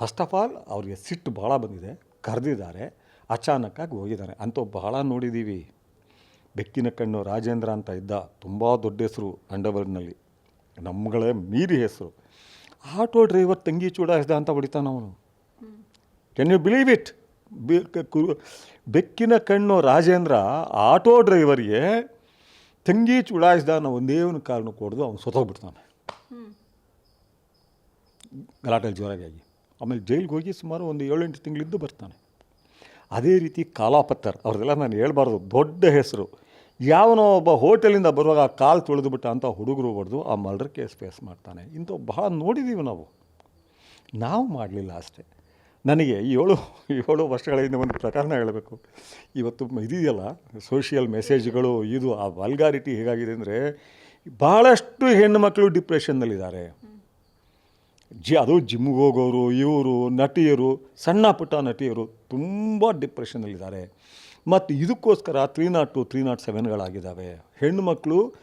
First of all ಅವ್ರಿಗೆ ಸಿಟ್ಟು ಭಾಳ ಬಂದಿದೆ. ಕರೆದಿದ್ದಾರೆ. ಅಚಾನಕ್ಕಾಗಿ ಹೋಗಿದ್ದಾರೆ. ಅಂತೂ ಬಹಳ ನೋಡಿದ್ದೀವಿ ಬೆಕ್ಕಿನ ಕಣ್ಣು ರಾಜೇಂದ್ರ ಅಂತ ಇದ್ದ ತುಂಬ ದೊಡ್ಡ ಹೆಸರು ಅಂಡರ್ವರ್ಡ್ನಲ್ಲಿ ನಮ್ಮಗಳೇ ಮೀರಿ ಹೆಸರು. ಆಟೋ ಡ್ರೈವರ್ ತಂಗಿ ಚೂಡಾಯಿಸ್ದ ಅಂತ ಹೊಡಿತಾನೆ ಅವನು. ಕೆನ್ ಯು ಬಿಲೀವ್ ಇಟ್ ಬೆಕ್ಕಿನ ಕಣ್ಣು ರಾಜೇಂದ್ರ ಆಟೋ ಡ್ರೈವರ್ಗೆ ತಂಗಿ ಚುಡಾಯಿಸ್ದ ಅನ್ನೋ ಒಂದೇ ಒಂದು ಕಾರಣಕ್ಕೆ ಹೊಡೆದು ಅವನು ಸೊತೋಗ್ಬಿಡ್ತಾನೆ ಗಲಾಟೆ ಜೋರಾಗಿ ಆಮೇಲೆ ಜೈಲಿಗೆ ಹೋಗಿ ಸುಮಾರು ಒಂದು ಏಳೆಂಟು ತಿಂಗಳಿದ್ದು ಬರ್ತಾನೆ. ಅದೇ ರೀತಿ ಕಾಲಾಪತ್ತರ್ ಅವ್ರದೆಲ್ಲ ನಾನು ಹೇಳ್ಬಾರ್ದು, ದೊಡ್ಡ ಹೆಸರು. ಯಾವನೋ ಒಬ್ಬ ಹೋಟೆಲಿಂದ ಬರುವಾಗ ಆ ಕಾಲು ತೊಳೆದುಬಿಟ್ಟ ಅಂತ ಹುಡುಗರು ಹೊಡೆದು ಆ ಮರ್ಡರ್ ಕೇಸ್ ಫೇಸ್ ಮಾಡ್ತಾನೆ. ಇಂಥವು ಬಹಳ ನೋಡಿದ್ದೀವಿ ನಾವು. ನಾವು ಮಾಡಲಿಲ್ಲ ಅಷ್ಟೇ. ನನಗೆ ಏಳು ಏಳು ವರ್ಷಗಳ ಹಿಂದೆ ಒಂದು ಪ್ರಕರಣ ಹೇಳಬೇಕು. ಇವತ್ತು ಇದೆಯಲ್ಲ ಸೋಷಿಯಲ್ ಮೆಸೇಜ್ಗಳು ಇದು ಆ ವಲ್ಗಾರಿಟಿ ಹೇಗಾಗಿದೆ ಅಂದರೆ ಭಾಳಷ್ಟು ಹೆಣ್ಣುಮಕ್ಕಳು ಡಿಪ್ರೆಷನ್ನಲ್ಲಿದ್ದಾರೆ ಜಿ, ಅದು ಜಿಮ್ಗೆ ಹೋಗೋರು ಇವರು, ನಟಿಯರು, ಸಣ್ಣ ಪುಟ್ಟ ನಟಿಯರು ತುಂಬ ಡಿಪ್ರೆಷನಲ್ಲಿದ್ದಾರೆ. ಮತ್ತು ಇದಕ್ಕೋಸ್ಕರ three naught two, three naught ಸೆವೆನ್ಗಳಾಗಿದ್ದಾವೆ. ಹೆಣ್ಣುಮಕ್ಕಳು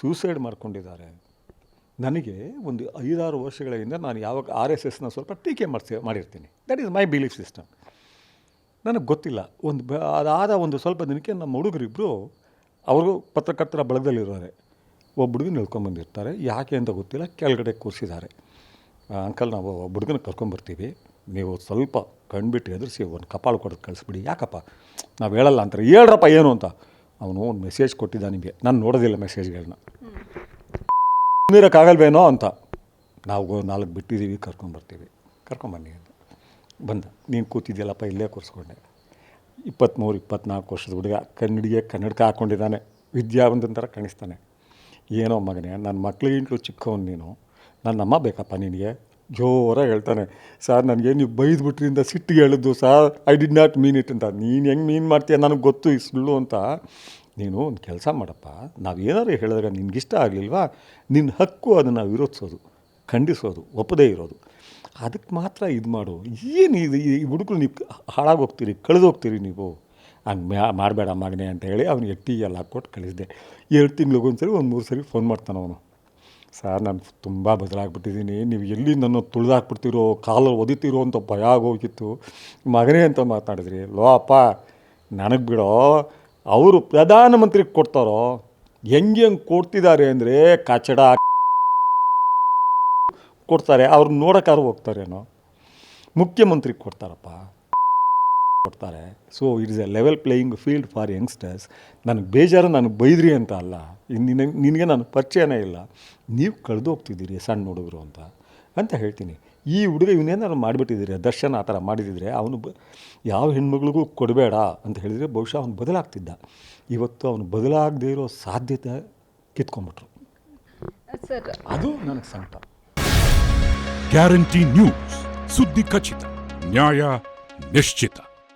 ಸೂಸೈಡ್ ಮಾಡ್ಕೊಂಡಿದ್ದಾರೆ. ನನಗೆ ಒಂದು ಐದಾರು ವರ್ಷಗಳ ಹಿಂದೆ ನಾನು ಯಾವಾಗ ಆರ್ ಎಸ್ ಎಸ್ನ ಸ್ವಲ್ಪ ಟೀಕೆ ಮಾಡಿಸಿ, ಮಾಡಿರ್ತೀನಿ. That is my belief system ನನಗೆ ಗೊತ್ತಿಲ್ಲ. ಒಂದು ಬ, ಅದಾದ ಒಂದು ಸ್ವಲ್ಪ ದಿನಕ್ಕೆ ನಮ್ಮ ಹುಡುಗರಿಬ್ಬರು ಅವರು ಪತ್ರಕರ್ತರ ಬಳಗದಲ್ಲಿರೋರೆ ಒಬ್ಬ ಹುಡುಗಿ ನಿಲ್ಕೊಂಬಂದಿರ್ತಾರೆ ಯಾಕೆ ಅಂತ ಗೊತ್ತಿಲ್ಲ. ಕೆಳಗಡೆ ಕೂರಿಸಿದ್ದಾರೆ. ಅಂಕಲ್, ನಾವು ಹುಡುಗನ ಕರ್ಕೊಂಬರ್ತೀವಿ ನೀವು ಸ್ವಲ್ಪ ಕಣ್ಬಿಟ್ಟು ಎದುರಿಸಿ ಒಂದು ಕಪಾಳು ಕೊಡೋದು ಕಳಿಸ್ಬಿಡಿ. ಯಾಕಪ್ಪ? ನಾವು ಹೇಳಲ್ಲ ಅಂತಾರೆ. ಹೇಳ್ರಪ್ಪ, ಏನು ಅಂತ. ಅವನು ಒಂದು ಮೆಸೇಜ್ ಕೊಟ್ಟಿದ್ದ ನಿಮಗೆ. ನಾನು ನೋಡೋದಿಲ್ಲ ಮೆಸೇಜ್ಗಳನ್ನ ನೀರಕ್ಕಾಗಲ್ವೇನೋ ಅಂತ. ನಾವು ನಾಲ್ಕು ಬಿಟ್ಟಿದ್ದೀವಿ ಕರ್ಕೊಂಬರ್ತೀವಿ ಕರ್ಕೊಂಬನ್ನಿ ಅಂತ. ಬಂದ. ನೀನು ಕೂತಿದ್ದೀಯಲ್ಲಪ್ಪ ಇಲ್ಲೇ ಕೂರಿಸ್ಕೊಂಡೆ. ಇಪ್ಪತ್ತ್ಮೂರು ಇಪ್ಪತ್ನಾಲ್ಕು ವರ್ಷದ ಹುಡುಗ, ಕನ್ನಡಿಗೆ, ಕನ್ನಡಕ ಹಾಕ್ಕೊಂಡಿದ್ದಾನೆ ವಿದ್ಯಾವಂತನ ಥರ ಕಾಣಿಸ್ತಾನೆ. ಏನೋ ಮಗನೇ ನನ್ನ ಮಕ್ಳಿಗಿಂತಲೂ ಚಿಕ್ಕವನು ನೀನು. ನನ್ನ ಅಮ್ಮ ಬೇಕಪ್ಪ ನಿನಗೆ? ಜೋರಾಗಿ ಹೇಳ್ತಾನೆ. ಸರ್, ನನಗೆ ನೀವು ಬೈದ್ಬಿಟ್ರಿಂದ ಸಿಟ್ಟಿಗೆ ಹೇಳಿದ್ದು, sir I did not mean it ಅಂತ. ನೀನು ಹೆಂಗೆ ಮೀನ್ ಮಾಡ್ತೀಯ? ನನಗೆ ಗೊತ್ತು, ಈ ಸುಳ್ಳು ಅಂತ. ನೀನು ಒಂದು ಕೆಲಸ ಮಾಡಪ್ಪ. ನಾವು ಏನಾರು ಹೇಳಿದಾಗ ನಿನಗಿಷ್ಟ ಆಗಲಿಲ್ವಾ? ನಿನ್ನ ಹಕ್ಕು ಅದನ್ನು ವಿರೋಧಿಸೋದು, ಖಂಡಿಸೋದು, ಒಪ್ಪದೇ ಇರೋದು. ಅದಕ್ಕೆ ಮಾತ್ರ ಇದು ಮಾಡು. ಏನು ಇದು ಈ ಹುಡುಗರು ನೀವು ಹಾಳಾಗೋಗ್ತೀರಿ, ಕಳೆದೋಗ್ತೀರಿ ನೀವು? ಹಂಗೆ ಮ್ಯಾ ಮಾಡಬೇಡ ಮಗನೇ ಅಂತ ಹೇಳಿ ಅವ್ನಿಗೆ ಟೀ ಎಲ್ಲ ಕೊಟ್ಟು ಕಳಿಸಿದೆ. ಎರಡು ತಿಂಗಳಿಗೊಂದು ಸರಿ ಒಂದು ಮೂರು ಸರಿ ಫೋನ್ ಮಾಡ್ತಾನೆ ಅವನು. ಸರ್, ನಾನು ತುಂಬ ಬದಲಾಗ್ಬಿಟ್ಟಿದ್ದೀನಿ ನೀವು ಎಲ್ಲಿ ನನ್ನ ತುಳಿದಾಕ್ಬಿಡ್ತಿರೋ ಕಾಲು ಒದಿತಿರೋ ಅಂತ ಭಯ ಆಗೋಗಿತ್ತು ಮಗನೇ ಅಂತ ಮಾತಾಡಿದ್ರಿ. ಲೋ ಅಪ್ಪ, ನನಗೆ ಬಿಡೋ, ಅವರು ಪ್ರಧಾನಮಂತ್ರಿಗೆ ಕೊಡ್ತಾರೋ, ಹೆಂಗೆ ಹೆಂಗೆ ಕೊಡ್ತಿದ್ದಾರೆ ಅಂದರೆ ಕಚಡ ಕೊಡ್ತಾರೆ. ಅವ್ರು ನೋಡೋಕ್ಕಾರು ಹೋಗ್ತಾರೇನೋ. ಮುಖ್ಯಮಂತ್ರಿಗೆ ಕೊಡ್ತಾರಪ್ಪ. ಕೊಡ್ತಾರೆ. So it is a level playing field for youngsters ನನಗೆ ಬೇಜಾರು ನನಗೆ ಬೈದ್ರಿ ಅಂತ ಅಲ್ಲ. ನಿನಗೆ ನಿನಗೆ ನಾನು ಪರಿಚಯನೇ ಇಲ್ಲ. ನೀವು ಕಳೆದು ಹೋಗ್ತಿದ್ದೀರಿ ಸಣ್ಣ ಹುಡುಗರು ಅಂತ. ಅಂತ ಹೇಳ್ತೀನಿ. ಈ ಹುಡುಗ ಇವನೇನಾದ್ರು ಮಾಡಿಬಿಟ್ಟಿದ್ದೀರಿ ದರ್ಶನ ಆ ಥರ ಮಾಡಿದಿದ್ರೆ ಅವನು ಬ ಯಾವ ಹೆಣ್ಮಗಳಿಗೂ ಕೊಡಬೇಡ ಅಂತ ಹೇಳಿದರೆ ಬಹುಶಃ ಅವನು ಬದಲಾಗ್ತಿದ್ದ. ಇವತ್ತು ಅವನು ಬದಲಾಗದೇ ಇರೋ ಸಾಧ್ಯತೆ ಕಿತ್ಕೊಂಡ್ಬಿಟ್ರು. ಸರ್. ಅದು ನನಗೆ ಸಂಕಟ. Guarantee news. ಸುದ್ದಿ ಖಚಿತ ನ್ಯಾಯ ನಿಶ್ಚಿತ.